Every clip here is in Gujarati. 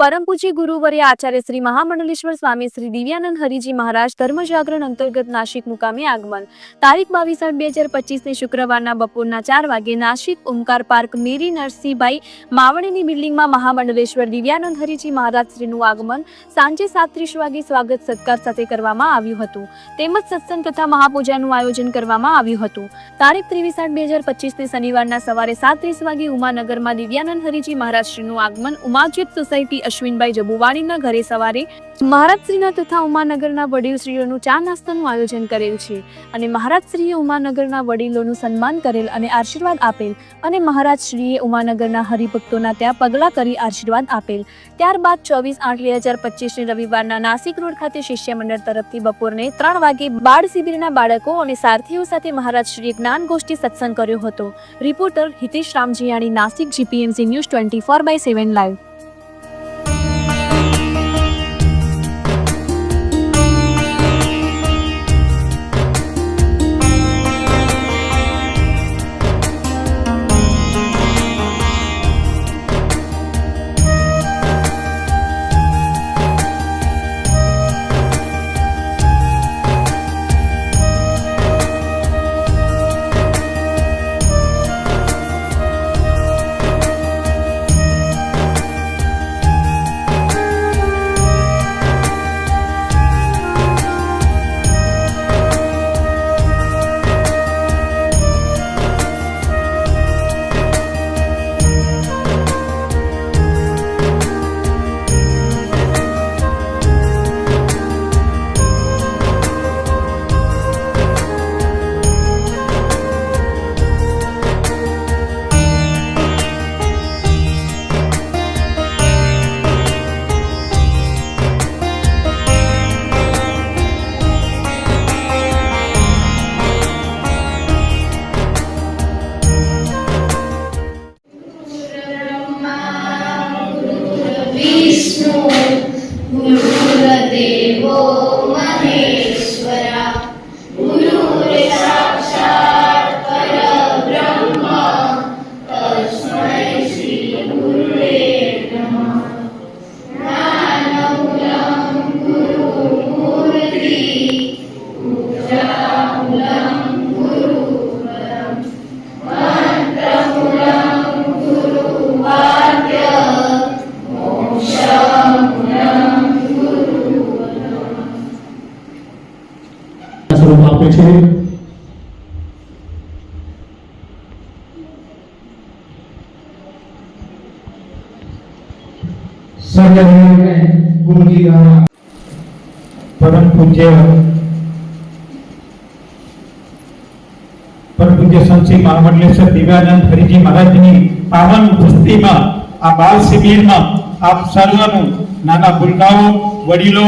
પરમ પૂજ્ય ગુરુવર્ય આચાર્ય શ્રી મહામંડલેશ્વર સ્વામી શ્રી દિવ્યાનંદ હરિજી મહારાજ ધર્મ જાગરણ અંતર્ગત નાસિક મુકામે આગમન. તારીખ બાવીસ આઠ બે હજાર પચીસને શુક્રવારના બપોરના ચાર વાગે નાસિક ઓમકાર પાર્ક મેરી નરસિંહભાઈ માવણીની બિલ્ડિંગમાં મહામંડલેશ્વર દિવ્યાનંદ હરિજી મહારાજ શ્રીનું આગમન સાંજે સાત ત્રીસ વાગે સ્વાગત સત્કાર સાથે કરવામાં આવ્યું હતું. તેમજ સત્સંગ તથા મહાપૂજાનું આયોજન કરવામાં આવ્યું હતું. તારીખ ત્રેવીસ આઠ બે હજાર પચીસને શનિવારના સવારે સાત ત્રીસ વાગે ઉમાનગરમાં દિવ્યાનંદ હરિજી મહારાજ શ્રીનું આગમન ઉમાજ્યોત સોસાયટી અશ્વિનભાઈ જબુવાણીના ઘરે સવારે મહારાજશ્રીના તથા ઉમાનગરના વડીલશ્રીઓનું ચા નાસ્તાનું આયોજન કરેલ છે અને મહારાજશ્રીએ ઉમાનગરના વડીલોનું સન્માન કરેલ અને આશીર્વાદ આપેલ અને મહારાજશ્રીએ ઉમાનગરના હરિભક્તોના ત્યાં પગલાં કરી આશીર્વાદ આપેલ. ત્યારબાદ ચોવીસ આઠ બે હજાર પચીસની રવિવારના નાસિક રોડ ખાતે શિષ્ય મંડળ તરફથી બપોરને ત્રણ વાગે બાળ શિબિરના બાળકો અને સારથીઓ સાથે મહારાજશ્રીએ જ્ઞાન ગોષ્ઠી સત્સંગ કર્યો હતો. Reporter Hitesh Ramjiyani, Nashik GPMC news twenty four by seven live. પરમ પૂજ્ય પરમ પૂજ્ય સંતશ્રી મહામંડલેશ્વર દિવ્યાનંદ હરિજી મહારાજની પાવન ઉપસ્થિતિમાં આ બાળ શિબિરમાં આપ સર્વનું નાના ભૂલકાઓ, વડીલો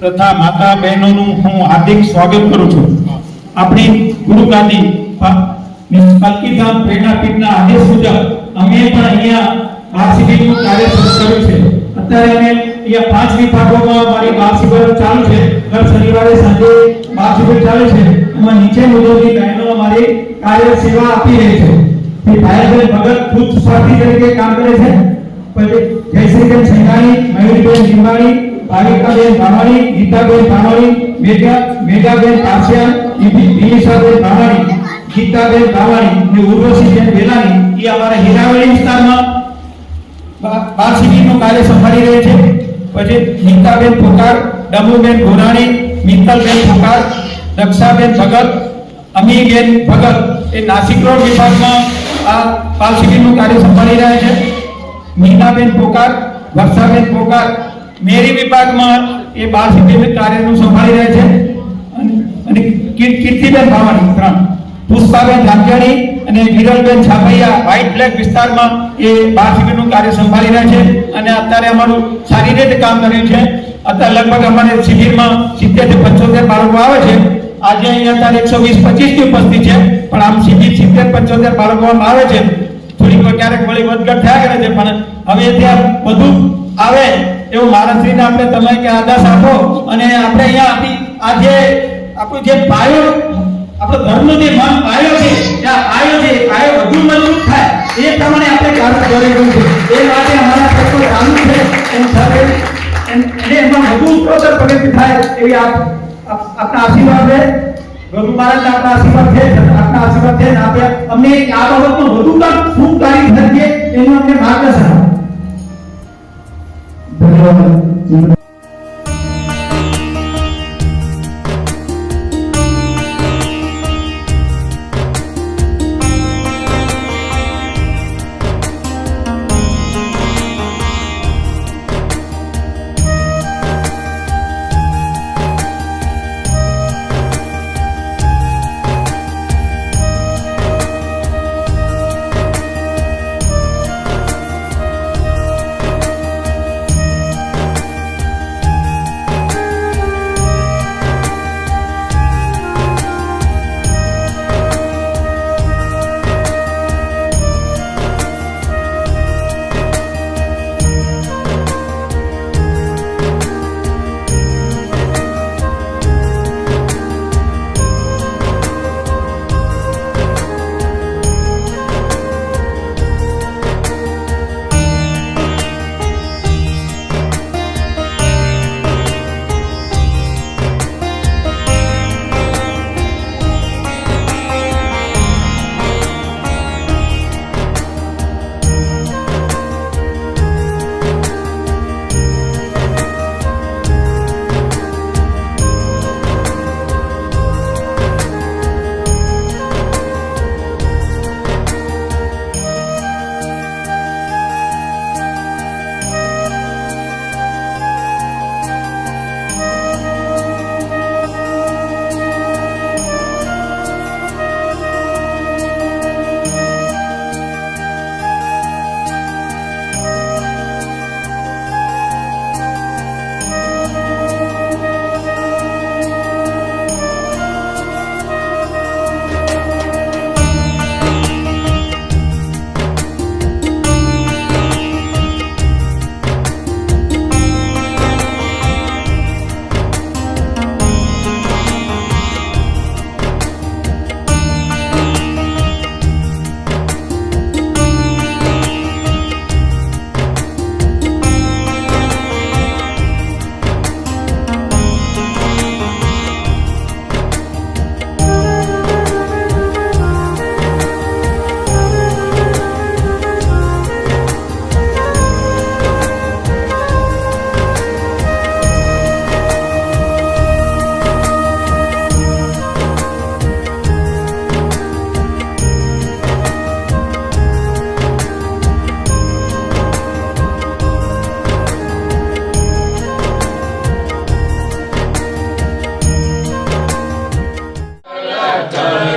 તથા માતા બહેનોનું હું હાર્દિક સ્વાગત કરું છું. આપણી ગુરુ ગાંધી મિસ કલ્કીધામ પ્રેરણાપીઠના આદેશ મુજબ અમે પણ અહીંયા બાળ શિબિરનું કાર્ય શરૂ કર્યું છે. અત્યારે અહીંયા પાંચ વિભાગોમાં અમારી બાળ શિબિર ચાલુ છે. દર શનિવારે સાંજે બાળ શિબિર ચાલે છે. એમાં નીચે મુજબની બહેનો અમારી કાર્ય સેવા આપી રહી છે. તે ભાઈબેન ભગત ખુદ સ્વાર્થી તરીકે કામ કરે છે. પછી જયશ્રીબેન સંઘાણી મયુરીબેન લીંબાણી ભાવિકાબેન ભાવાણી ગીતાબેન ભાવાણી મેઘા, મેઘાબેન પાસિયા દિલીશાબેન ભાવાણી ગીતાબેન ભાવાણી અને ઉર્વશીબેન વેલાણી. એ અમારા હીરાવળી વિસ્તારમાં બાળ શિબિરનું કાર્ય સંભાળી રહે છે. પછી નીતાબેન ફોકાર ડમુબેન ગોરાણી મિત્તલબેન ફોકાર દક્ષાબેન ભગત અમીબેન ભગત એ નાસિક રોડ વિભાગમાં આ બાળ શિબિરનું કાર્ય સંભાળી રહ્યા છે. મીનાબેન ફોકાર વર્ષાબેન ફોકાર મેરી વિભાગમાં એ બાળ શિબિર કાર્યનું સંભાળી રહ્યા છે. અને- અને કીર- કીર્તિબેન ભાવાણી ત્રણ. પુષ્પાબેન રામજાણી અને વિરલબેન છાપૈયા વ્હાઇટ બ્લેક વિસ્તારમાં એ બાળ શિબિરનું કાર્ય સંભાળી રહ્યા છે અને અત્યારે અમારું સારી રીતે કામ કર્યું છે. અત્યારે લગભગ અમારે શિબિરમાં સિત્તેરથી પંચોતેર બાળકો આવે છે. આજે અહીંયા અત્યારે એકસો વીસ પચીસની ઉપસ્થિત છે, પણ આમ શિબિર સિત્તેર પંચોતેર બાળકોમાં આવે છે. થોડીક વાર ક્યારેક વળી વધઘટ થયા કરે છે, પણ હવે ત્યાં વધુ આવે એવું મહારાષ્ટ્રીને આપણે તમે કે આદેશ આપો અને આપણે અહીંયા આપી આજે આપણું જે પાયો આપણો ધર્મનો જે મન પાયો છે. ત્યાં પાયો છે પાયો વધુ મજબૂત થાય. એ પ્રમાણે આપણે કાર્ય કરી રહ્યું છે. એ માટે અમારા તત્વો ચાલુ છે. એમ સાથે, એમ- એમાં વધુ ઉત્તરોત્તર પ્રગતિ થાય એવી આપ, આપ- આપના આશીર્વાદ છે. ગુરુ મહારાજના આપના આશીર્વાદ છે. આપના આશીર્વાદ છે. અને આપે અમને આ બાબતમાં વધુ કામ શું કાર્ય થશે એનું અમને માર્ગદર્શન ધન્યવાદ.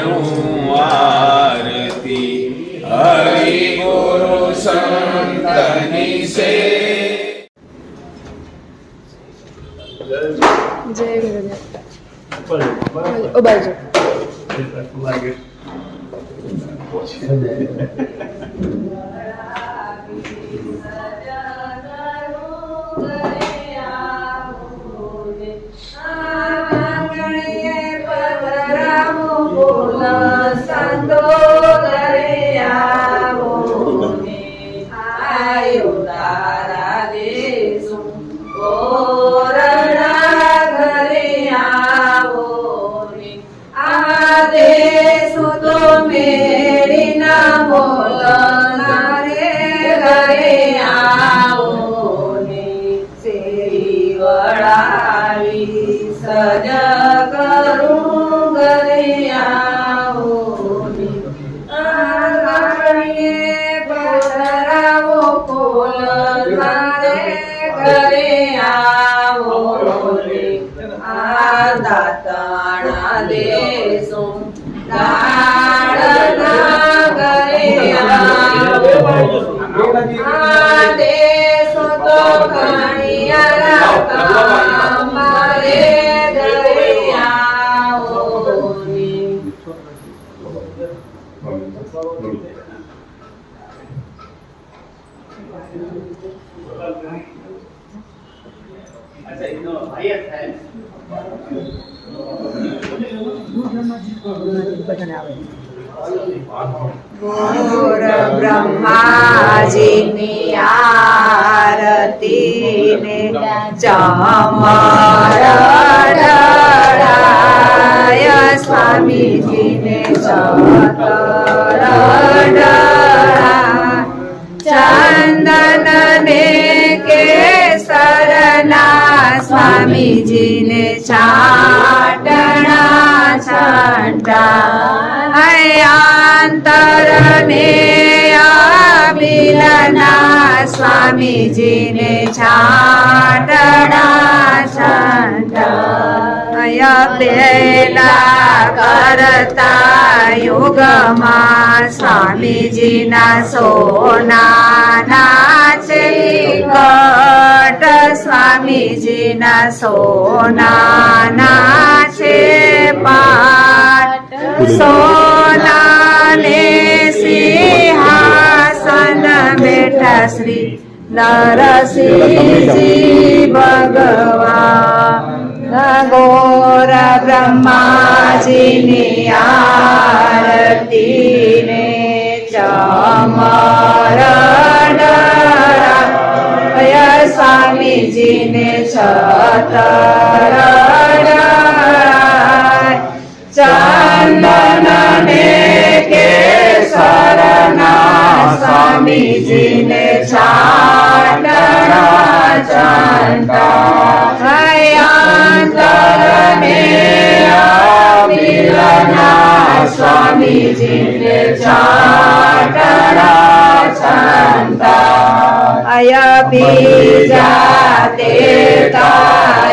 કરું આરતી હરિ ગુરુ સંતની સે. જય ગુરુદેવ. ઓ બાજુ સજ દેશું દાડના ઘરે આવો આ દેશો તો કણિયા રાખા ઘરે આવો રે. મોર બ્રહ્માજીની આરતીને ચમર ઢળાય સ્વામીજીને ચતર ઢળાય ચંદન ને સરના સ્વામીજીને છાટણા છાંટા અંતર ને અબિલના સ્વામીજીને છાટણા છાંટા પેલા કરતા યુગમાં સ્વામીજીના સોનાના છે કટ સ્વામીજીના સોનાના છે પાટ. સોનાને સિંહાસન બેઠા શ્રી નરસિંહજી ભગવાન. ગોર બ્રહ્માજીની આરતીને ચમર ઢળાય સ્વામીજીને છતર ચંદન ને કેસરના સ્વામીજીને છાટણા છાંટા અંતર ને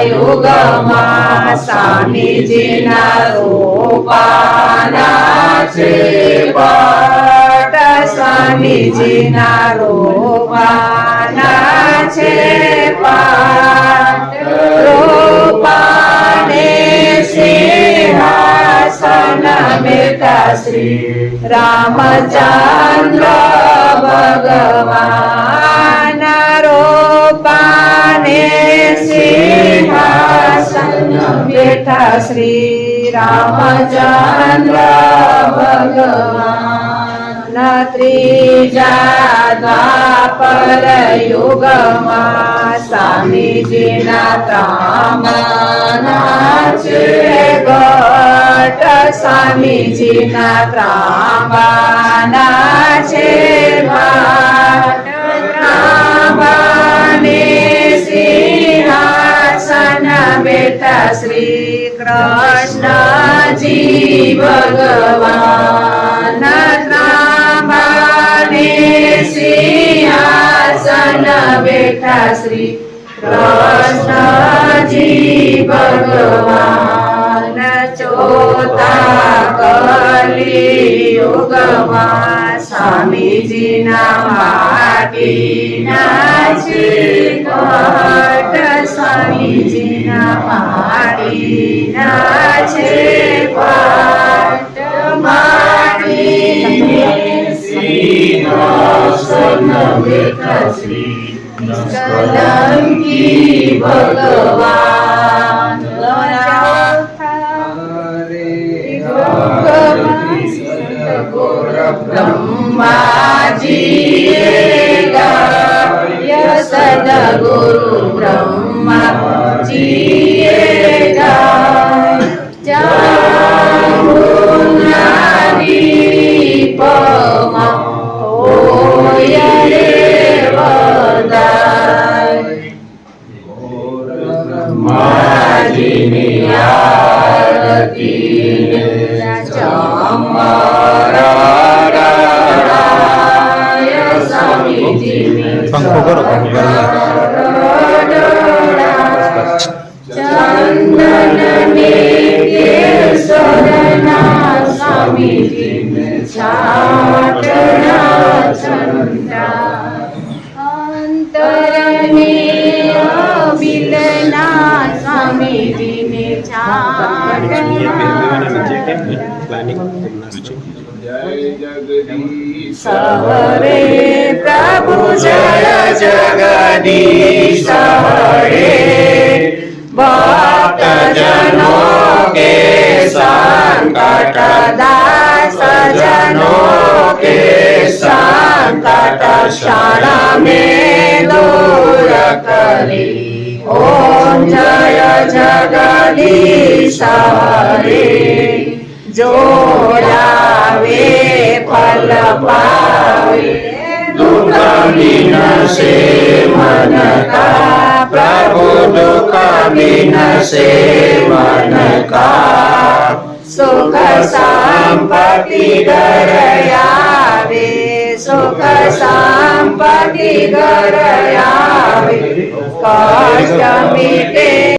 યુગમાં સ્વામીજીના રૂપાના છે પટ સ્વામીજીના રૂપાના છે પટ રૂપાને શ્રી શ્રી રામચંદ્ર ભગવાન રોપાને સિંહાસન બેઠા શ્રી રામચંદ્ર ભગવાન ત્રીજા દ્વાપર યુગમાં સ્વામીજીના તામના છે સ્વામીજીના ત્રાંબાના છે ત્રાંબાને સિંહાસન બેઠા શ્રી કૃષ્ણજી ભગવાન ત્રાંબાને સિંહાસન બેઠા શ્રી કૃષ્ણજી ભગવાન માટીના છે કટ સ્વામીજીના માટીના છે પટ માટીને સિંહાસન બેઠા શ્રી કલંકી ભગવાન બ્રહ્માજી ગાય સદગુરુ બ્રહ્માજી ગાય જામુનારી પમા હોય રે વદાય માજીની આરતીને ચમરાય પંખો કરો, પંખો કરો. પ્લાનિંગ જય જગદીશ હરે પ્રભુ જય જગદીશ હરે ભક્ત જનો કે સંકટ દાસ જનો કે સંકટ શાળા મે દૂર કરી ઓમ જય જગદીશ હરે જોડાવે ફલ પાવે. દુઃખ વિનશે મન કા પ્રભુ દુઃખ વિનશે મન કા સુખ સંપત્તિ ઘર આવે, સુખ સંપત્તિ ઘર આવે. કષ્ટ મીટે